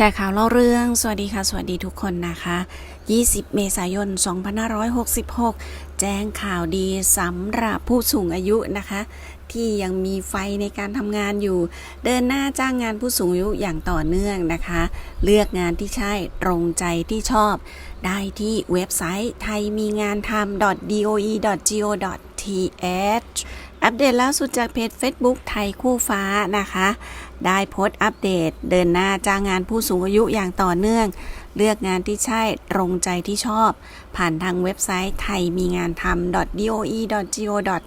แชร์ข่าวเล่าเรื่อง สวัสดีค่ะ สวัสดีทุกคนนะคะ 20 เมษายน 2566 แจ้งข่าวดีสำหรับผู้สูงอายุนะคะ ที่ยังมีไฟในการทำงานอยู่ เดินหน้าจ้างงานผู้สูงอายุอย่างต่อเนื่องนะคะ เลือกงานที่ใช่ตรงใจที่ชอบ ได้ที่เว็บไซต์ไทยมีงานทำ doe.go.th อัปเดตล่าสุดจากเพจ Facebook ไทยคู่ฟ้านะคะ ได้โพสต์อัปเดตเดินหน้าจ้างงานผู้สูงอายุอย่างต่อเนื่อง เลือกงานที่ใช่ตรงใจที่ชอบ ผ่านทางเว็บไซต์ไทยมีงานทำ doe.go.th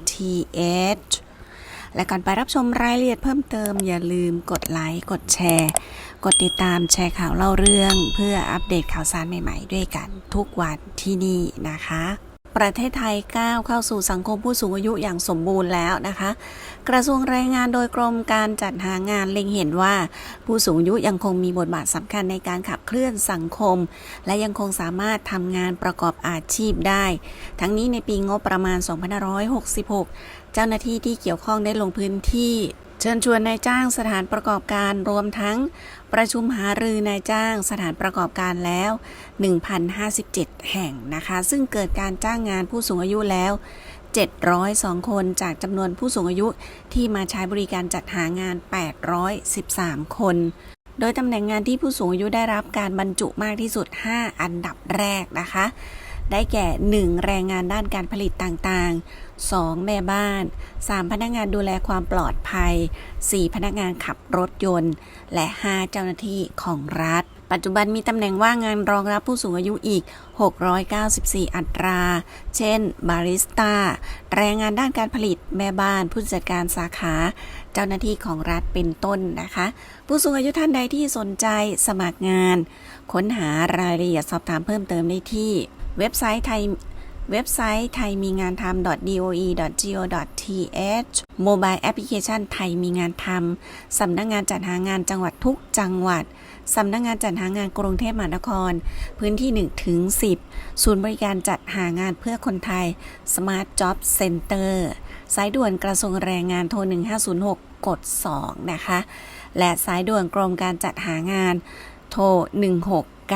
และก่อนไปรับชมรายละเอียดเพิ่มเติมอย่าลืมกดไลค์ กดแชร์ กดติดตามแชร์ข่าวเล่าเรื่อง เพื่ออัปเดตข่าวสารใหม่ ๆ ด้วยกันทุกวันที่นี่นะคะ ประเทศไทยก้าวเข้าสู่สังคมผู้สูงอายุอย่างสมบูรณ์แล้วนะคะ กระทรวงแรงงานโดยกรมการจัดหางานเล็งเห็นว่า ผู้สูงอายุยังคงมีบทบาทสำคัญในการขับเคลื่อนสังคม และยังคงสามารถทำงานประกอบอาชีพได้ ทั้งนี้ในปีงบประมาณ 2566 เจ้าหน้าที่ที่เกี่ยวข้องได้ลงพื้นที่ เชิญชวนนายจ้างสถานประกอบการรวมทั้งประชุมหารือนายจ้างสถานประกอบการแล้ว 1,057 แห่งนะคะ ซึ่งเกิดการจ้างงานผู้สูงอายุแล้ว 702 คนจากจำนวนผู้สูงอายุที่มาใช้บริการจัดหางาน 813 คน โดยตำแหน่งงานที่ผู้สูงอายุได้รับการบรรจุมากที่สุด 5 อันดับแรกนะคะ ได้แก่ 1. แรงงานด้านการผลิตต่างๆ 2. แม่บ้าน 3. พนักงานดูแลความปลอดภัย 4. พนักงานขับรถยนต์ และ 5. เจ้าหน้าที่ของรัฐ ปัจจุบันมีตำแหน่งว่างงานรองรับผู้สูงอายุอีก 694 อัตรา เช่น บาริสต้า แรงงานด้านการผลิต แม่บ้าน ผู้จัดการสาขา เจ้าหน้าที่ของรัฐเป็นต้นนะคะ ผู้สูงอายุท่านใดที่สนใจสมัครงาน ค้นหารายละเอียดสอบถามเพิ่มเติมได้ที่ เว็บไซต์ไทยเว็บไซต์ไทยมีงานทำ doe.go.th โมบายแอปพลิเคชันไทยมีงานทำ สำนักงงานจัดหางานจังหวัดทุกจังหวัด สำนักงงานจัดหางานกรุงเทพมหานคร พื้นที่1ถึง10 ศูนย์บริการจัดหางานเพื่อคนไทย Smart Job Center สายด่วนกระทรวงแรงงานโทร 1506 กด 2 นะคะ และสายด่วนกรมการจัดหางานโทร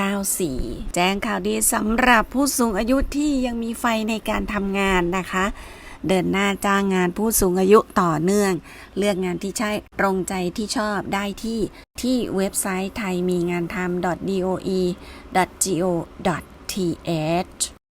94 แจ้งข่าวดีสำหรับผู้สูงอายุที่ยังมีไฟในการทำงานนะคะ เดินหน้าจ้างงานผู้สูงอายุต่อเนื่อง เลือกงานที่ใช่ตรงใจที่ชอบได้ที่ที่เว็บไซต์ไทยมีงานทำ doe.go.th